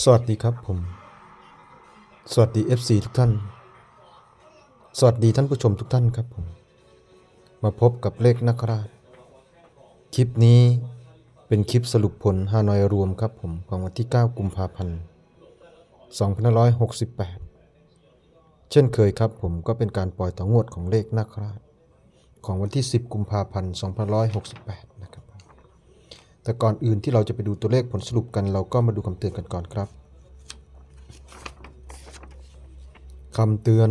สวัสดีครับผม สวัสดี FC ทุกท่าน สวัสดีท่านผู้ชมทุกท่านครับผม มาพบกับเลขนักราช คลิปนี้เป็นคลิปสรุปผลฮานอยรวมครับผมของวันที่ 9 กุมภาพันธ์ 2568 เช่นเคยครับผมก็เป็นการปล่อยต่องวดของเลขนักราช ของวันที่ 10 กุมภาพันธ์ 2568 นะครับ แต่ก่อนอื่นที่เราจะไปดูตัวเลขผลสรุปกันเราก็มาดูคำเตือนกันก่อนครับคำเตือน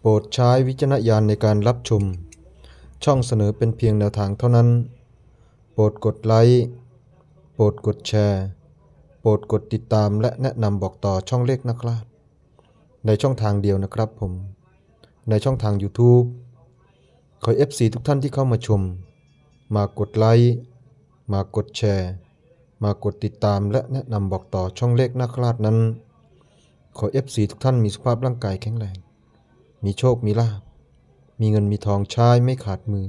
โปรดใช้วิจารณญาณในการรับชม ช่องเสนอเป็นเพียงแนวทางเท่านั้น โปรดกดไลค์โปรดกดแชร์ โปรดกดติดตามและแนะนำบอกต่อช่องเลขนักล่าชในช่องทางเดียวนะครับผม ในช่องทาง YouTube ขอ FC ทุกท่านที่เข้ามาชม มากดไลค์ มากดแชร์ มากดติดตามและแนะนำบอกต่อช่องเลขนักลาดนั้น ขอ FC ทุกท่านมีสุขภาพร่างกายแข็งแรง มีโชคมีลาภมีเงินมีทองใช้ไม่ขาดมือ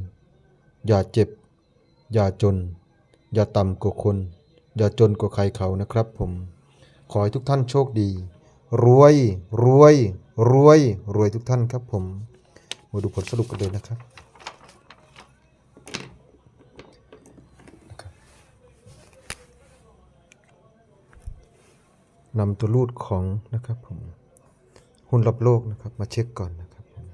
อย่าเจ็บ อย่าจน อย่าต่ำกว่าคน อย่าจนกว่าใครเขานะครับผม ขอให้ทุกท่านโชคดี รวย รวย รวย รวยทุกท่านครับผม มาดูผลสรุปกันเลยนะครับ นำตัวรูดของนะครับผมหุ้นรับโลกนะครับมาเช็คก่อนนะครับผม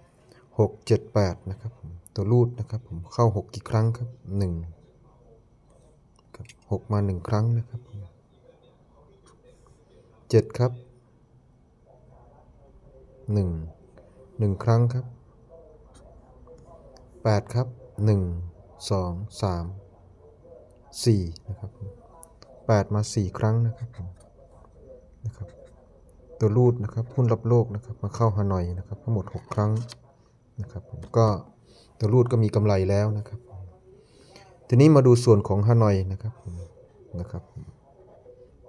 หกเจ็ดแปดนะครับผมตัวรูดนะครับผมเข้าหกกี่ครั้งครับหนึ่งครับหกมาหนึ่งครั้งนะครับผมเจ็ดครับหนึ่งหนึ่งครั้งครับแปดครับหนึ่งสองสามสี่นะครับแปดมาสี่ครั้งนะครับผม นะครับ ตัวรูดนะครับหุ้นรับโลกนะครับมาเข้าฮานอยนะครับ ทั้งหมด 6 ครั้งนะครับผมก็ตัวรูดก็มีกำไรแล้วนะครับ ทีนี้มาดูส่วนของฮานอยนะครับผมนะครับ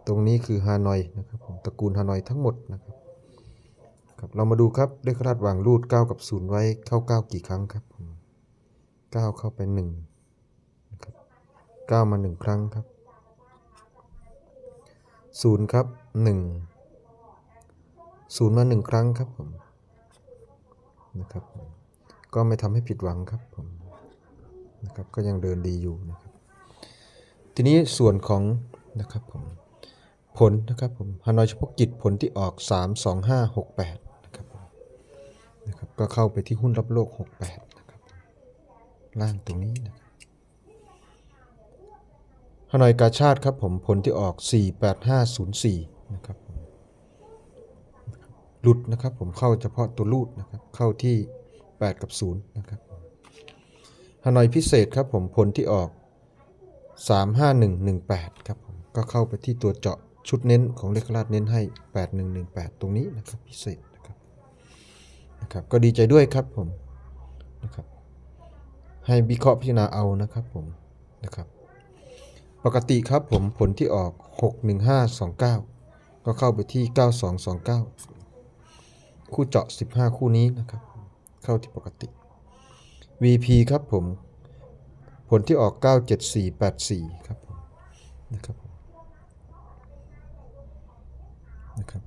ตรงนี้คือฮานอยนะครับผมตระกูลฮานอยทั้งหมดนะครับครับเรามาดูครับเลขคาดวางรูด 9 กับ 0 ไว้เข้า 9 กี่ครั้งครับผม9เข้าไป1นะครับ9มา 1 ครั้งครับศูนย์ครับ หนึ่งศูนย์มาหนึ่งครั้งครับผมนะครับก็ไม่ทำให้ผิดหวังครับผมนะครับก็ยังเดินดีอยู่นะครับทีนี้ส่วนของนะครับผมผลนะครับผมฮานอยเฉพาะกิจผลที่ออก 3 2 5 6 8นะครับผมนะครับก็เข้าไปที่หุ้นรับโลก 68นะครับล่างตรงนี้นะฮานอยกาชาติครับผมผลที่ออก 48504 นะครับหลุดนะครับผมเข้าเฉพาะตัวรูดนะครับเข้าที่ 8 กับ 0 นะครับฮานอยพิเศษครับผมผลที่ออก 35118 ครับผมก็เข้าไปที่ตัวเจาะชุดเน้นของเลขราดเน้นให้ 8118 ตรงนี้นะครับพิเศษนะครับนะครับก็ดีใจด้วยครับผมนะครับให้วิเคราะห์พิจารณาเอานะครับผมนะครับปกติครับผมผลที่ออก 61529 ก็เข้าไปที่ 9229 คู่เจาะ 15 คู่นี้นะครับ เข้าที่ปกติ VP ครับผม ผลที่ออก 97484 ครับผมนะครับผมนะครับ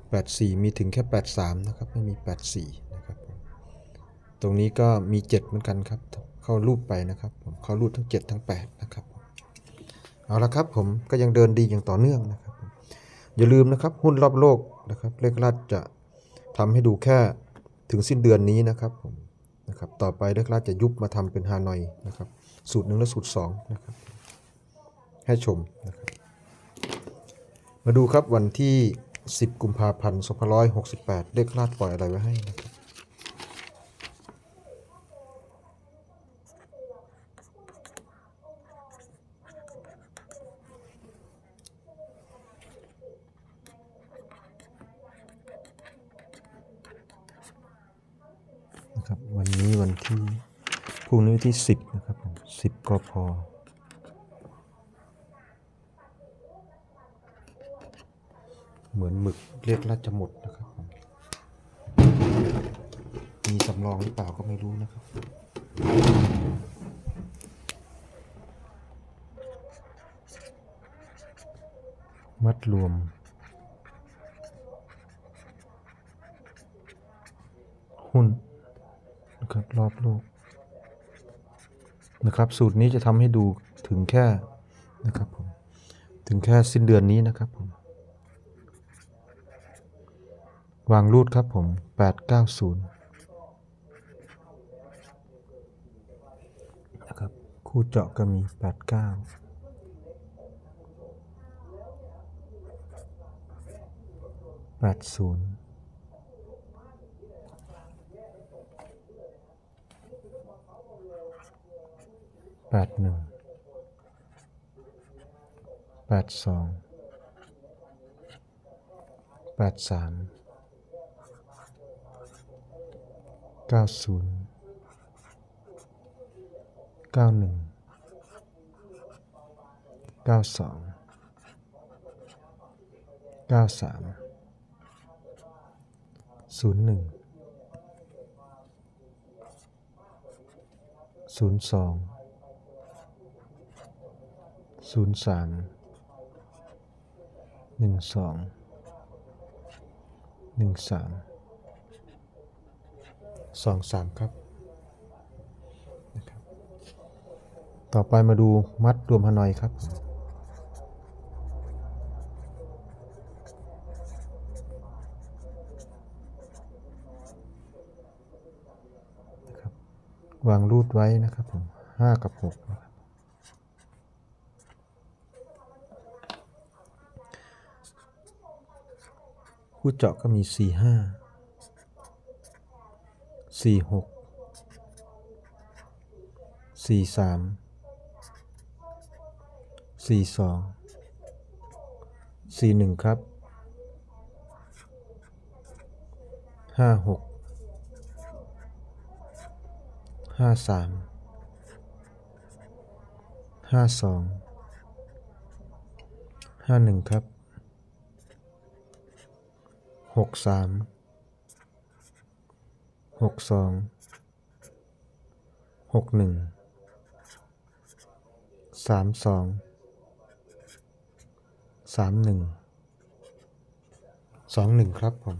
84 มีถึงแค่ 83 นะครับ ไม่มี 84 นะครับตรงนี้ก็มี 7 เหมือนกันครับ เข้ารูปไปนะครับผมเข้ารูปทั้ง 7 ทั้ง 8 นะครับเอาละครับผมก็ยังเดินดีอย่างต่อเนื่องนะครับ อย่าลืมนะครับหุ้นรอบโลกนะครับเลขราชจะทำให้ดูแค่ถึงสิ้นเดือนนี้นะครับผมนะครับต่อไปเลขราชจะยุบมาทำเป็นฮานอยนะครับสูตรหนึ่งและสูตรสองนะครับให้ชมนะครับมาดูครับวันที่ 10 กุมภาพันธ์2568เลขลาดปล่อยอะไรไว้ให้นะครับ นี้วันที่พรุ่งนี้ที่สิบนะครับสิบก็พอเหมือนหมึกเรียกราจะหมดนะครับมีสำรองหรือเปล่าก็ไม่รู้นะครับมัดรวม หุ้น รอบโลกนะครับ สูตรนี้จะทำให้ดูถึงแค่นะครับผมถึงแค่สิ้นเดือนนี้นะครับผมวางรูดครับผม 890 นะครับ คู่เจาะก็มี 89 80 81 82 83 90 91 92 93 01 02 03 12 13สองสาม ศูนย์สามหนึ่งสองหนึ่งสามสองสามครับ ต่อไปมาดูมัดรวมฮานอยครับวางรูดไว้นะครับผมห้ากับหกนะครับ คู่เจาะก็มีสี่ห้าสี่หกสี่สามสี่สองสี่หนึ่งครับห้าหกห้าสามห้าสองห้าหนึ่งครับ หกสามหกสองหกหนึ่งสามสองสามหนึ่งสองหนึ่งครับผม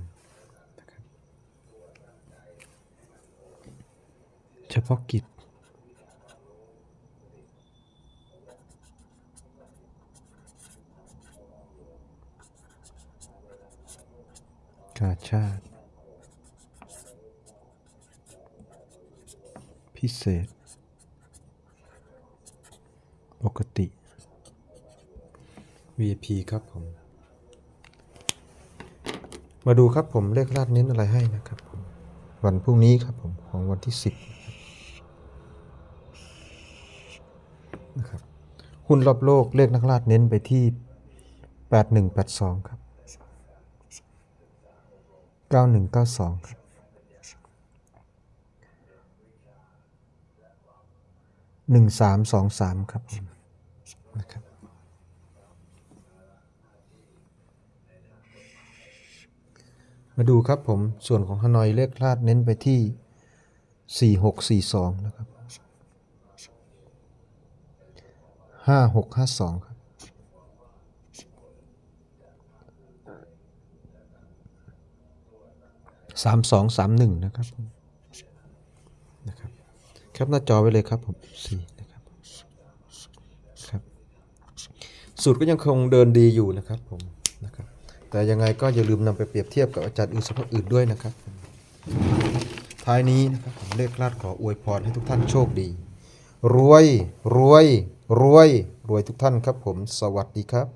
เฉพาะกิจ กาชาติ พิเศษ ปกติ VIP ครับผม มาดูครับผมเลขลาดเน้นอะไรให้นะครับผมวันพรุ่งนี้ครับผม ของวันที่ 10นะครับหุ้นรอบโลกเลขนักลาดเน้นไปที่ 8182 ครับ 9192 ครับหนึ่งสามสองสามครับผมนะครับมาดูครับผม ส่วนของฮานอยเลขคลาดเน้นไปที่สี่หกสี่สองนะครับห้าหกห้าสองครับ สามสองสามหนึ่งนะครับนะครับแคปหน้าจอไว้เลยครับผมสี่นะครับครับสูตรก็ยังคงเดินดีอยู่นะครับผมนะครับแต่ยังไงก็อย่าลืมนำไปเปรียบเทียบกับอาจารย์อื่นสำนักอื่นด้วยนะครับ ท้ายนี้นะครับผมเลขลาดขออวยพรให้ทุกท่านโชคดี รวยรวยรวยรวยทุกท่านครับผม สวัสดีครับ